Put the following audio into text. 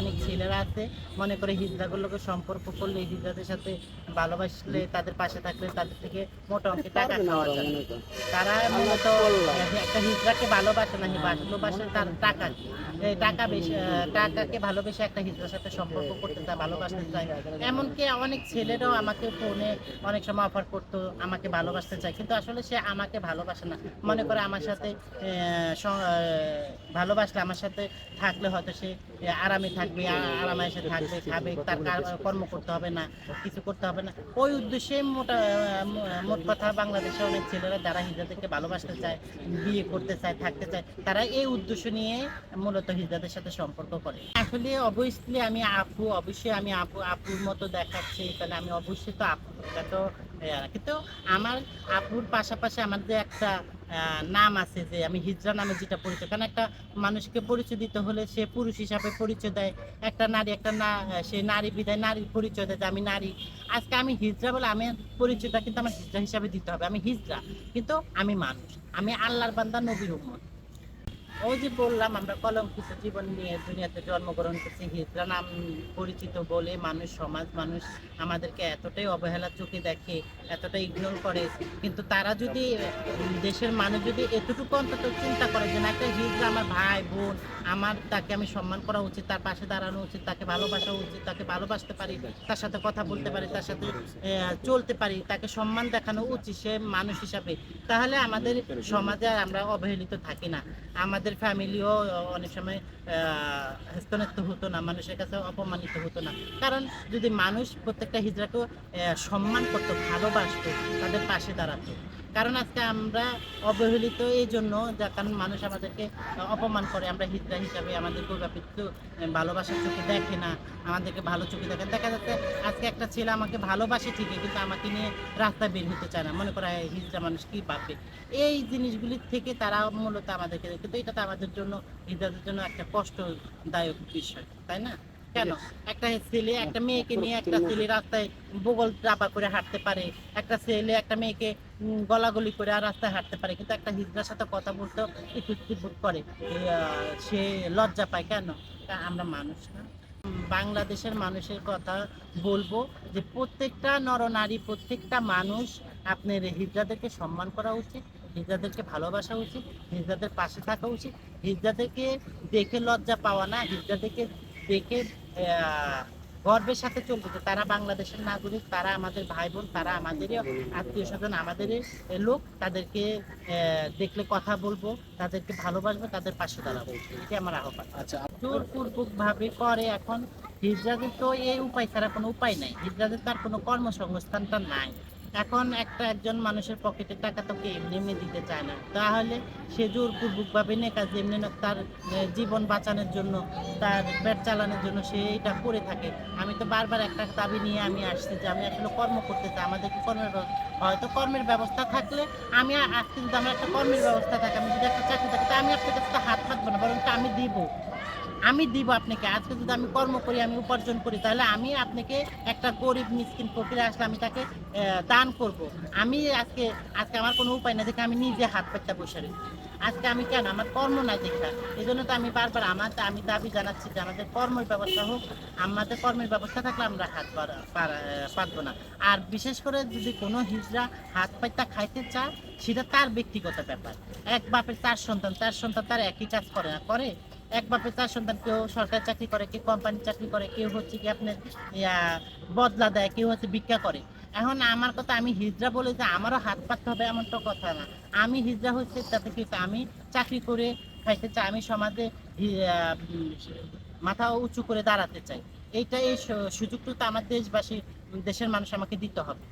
অনেক ছেলেরা আছে। মনে করে হিজড়াগুলোকে সম্পর্ক করলে হিজড়াদের সাথে ভালোবাসলে তাদের পাশে থাকলে তাদের থেকে মোটা অঙ্কের টাকা খাওয়া যায়। তারা মূলত একটা হিজড়াকে ভালোবাসে না ভালোবাসে তার টাকা। টাকা বেশি টাকাকে ভালোবেসে একটা হিজড়ার সাথে সম্পর্ক করতে চায় ভালোবাসতে চায়। এমনকি অনেক ছেলেরাও আমাকে ফোনে অনেক সময় অফার করতো আমাকে ভালোবাসতে চায়। কিন্তু আসলে সে আমাকে ভালোবাসে না। মনে করে আমার সাথে আহ, ভালোবাসলে আমার সাথে থাকলে হয়তো সে আরামে আরামে থাকবে আ- আরামে এসে থাকবে, খাবে, তার কার- কর্ম করতে হবে না, কিছু করতে হবে না। ওই উদ্দেশ্যে মোটা মোট কথা বাংলাদেশে অনেক ছেলেরা যারা হিজড়াদেরকে ভালোবাসতে চায়, বিয়ে করতে চায়, থাকতে চায়, তারা এই উদ্দেশ্য নিয়ে মূলত হিজাদের সাথে সম্পর্ক করে। আসলে অবশ্যই আমি আপু, অবশ্যই আমি আপু, আপুর মতো দেখাচ্ছি, তাহলে আমি অবশ্যই তো আপু তো কিন্তু আমার আপুর পাশাপাশি আমার যে একটা নাম আছে যে আমি হিজরা নামে যেটা পরিচয়, কারণ একটা মানুষকে পরিচয় দিতে হলে সে পুরুষ হিসাবে পরিচয় দেয়। একটা নারী, একটা না, সে নারী বিদায় নারীর পরিচয় দেয় যে আমি নারী। আজকে আমি হিজরা বলে আমি পরিচয়টা কিন্তু আমার হিজরা হিসাবে দিতে হবে। আমি হিজরা, কিন্তু আমি মানুষ। আমি আল্লাহর বান্দা, নবীর উম্মত। ওই যে বললাম, আমরা কলঙ্কিত জীবন নিয়ে দুনিয়াতে জন্মগ্রহণ করছি হিজরা নাম পরিচিত বলে মানুষ, সমাজ মানুষ আমাদেরকে এতটাই অবহেলা চোখে দেখে, এতটাই ইগনোর করে। কিন্তু তারা যদি, দেশের মানুষ যদি এতটুকু অন্তত চিন্তা করে যে না, একটা হিজরা আমার ভাই, বোন আমার তাকে আমি সম্মান করা উচিত তার পাশে দাঁড়ানো উচিত তাকে ভালোবাসা উচিত তাকে ভালোবাসতে পারি তার সাথে কথা বলতে পারি তার সাথে চলতে পারি তাকে সম্মান দেখানো উচিত সে মানুষ হিসাবে। তাহলে আমাদের সমাজে আর আমরা অবহেলিত থাকি না। আমাদের ফ্যামিলিও অনেক সময় হেস্তনেস্ত হতো না মানুষের কাছে অপমানিত হতো না। কারণ যদি মানুষ প্রত্যেকটা হিজড়াকে আহ, সম্মান করতো ভালোবাসতো তাদের পাশে দাঁড়াতো। কারণ আজকে আমরা অবহেলিত এই জন্য যা কারণ মানুষ আমাদেরকে অপমান করে। আমরা হিজড়া হিসাবে আমাদের গৌরবিত ভালোবাসার চোখে দেখে না আমাদেরকে ভালো চোখে দেখে দেখা যাচ্ছে আজকে একটা ছেলে আমাকে ভালোবাসে ঠিকই কিন্তু আমাকে নিয়ে রাস্তায় বের হতে চায় না। মনে করা হিজড়া মানুষ কি ভাববে এই জিনিসগুলির থেকে তারা মূলত আমাদেরকে দেখে। কিন্তু এটা তো আমাদের জন্য হিজড়াদের জন্য একটা কষ্টদায়ক বিষয় তাই না? কেন? একটা ছেলে একটা মেয়েকে নিয়ে একটা ছেলে রাস্তায় বগল চাপা করে হাঁটতে পারে। একটা ছেলে একটা মেয়েকে গলাগলি করে আর রাস্তায় হাঁটতে পারে। কিন্তু একটা হিজড়ার সাথে কথা বলতেও একটু বোধ করে সে লজ্জা পায়। কেন? আমরা মানুষ না। বাংলাদেশের মানুষের কথা বলব যে, প্রত্যেকটা নরনারী, প্রত্যেকটা মানুষ আপনার হিজড়াদেরকে সম্মান করা উচিত, হিজড়াদেরকে ভালোবাসা উচিত, হিজড়াদের পাশে থাকা উচিত। হিজড়াদেরকে দেখে লজ্জা পাওয়া না, হিজড়াদেরকে দেখে গর্বের সাথে চলবে যে তারা বাংলাদেশের নাগরিক তারা আমাদের ভাই বোন তারা আমাদেরই আত্মীয় স্বজন আমাদেরই লোক তাদেরকে আহ, দেখলে কথা বলব তাদেরকে ভালোবাসবো তাদের পাশে দাঁড়াবো। এটি আমার আহ্বান। আচ্ছা। ভাবে করে এখন হিজরাদের তো এই উপায় তারা কোনো উপায় নাই। হিজড়াদের তার কোনো কর্মসংস্থানটা নাই। এখন একটা একজন মানুষের পকেটে টাকা তোকে এমনি এমনি দিতে চায় না। তাহলে সে জোরপূর্বক ভাবে নেকা যেমনি না তার জীবন বাঁচানোর জন্য, তার পেট চালানোর জন্য সে এটা করে থাকে। আমি তো বারবার একটা দাবি নিয়ে আমি আসছি যে আমি আসলে কর্ম করতে চাই, আমাদের কর্মের হয়তো কর্মের ব্যবস্থা থাকলে আমি যদি আমার একটা কর্মের ব্যবস্থা থাকে, আমি যদি একটা চাকরি থাকে, তা আমি আপনার কাছে হাত পাতবো না বরং আমি দিব। আমি দিব আপনাকে, আজকে যদি আমি কর্ম করি, আমি উপার্জন করি, তাহলে আমি আপনাকে একটা গরিব, মিসকিন, ফকিরে আসলে আমি তাকে দান করব। আমি আজকে আজকে আমার কোনো উপায় না দেখে আমি নিজে হাত পাতটা বসে আজকে আমি কেন? আমার কর্ম না দেখা। এই জন্য তো আমি বারবার আমার, আমি দাবি জানাচ্ছি যে আমাদের কর্মের ব্যবস্থা হোক, আমাদের কর্মের ব্যবস্থা থাকলে আমরা হাত পারা- পারা- না। আর বিশেষ করে যদি কোনো হিজড়া হাত পাইতা খাইতে চায়, সেটা তার ব্যক্তিগত ব্যাপার। এক বাপের চার সন্তান চার সন্তান তার একই কাজ করে না, করে? এক বাপের চার সন্তান কেউ সরকারি চাকরি করে, কেউ কোম্পানির চাকরি করে, কেউ হচ্ছে কি আপনার বদলা দেয়, কেউ হচ্ছে ভিক্ষা করে। এখন আমার কথা আমি হিজরা বলে যে আমারও হাত পাততে হবে এমন তো কথা না। আমি হিজড়া হচ্ছে তাতে কি আমি চাকরি করে খাইতে চাই, আমি সমাজে মাথা উঁচু করে দাঁড়াতে চাই। এইটা এই সুযোগটা তো আমার দেশবাসী, দেশের মানুষ আমাকে দিতে হবে।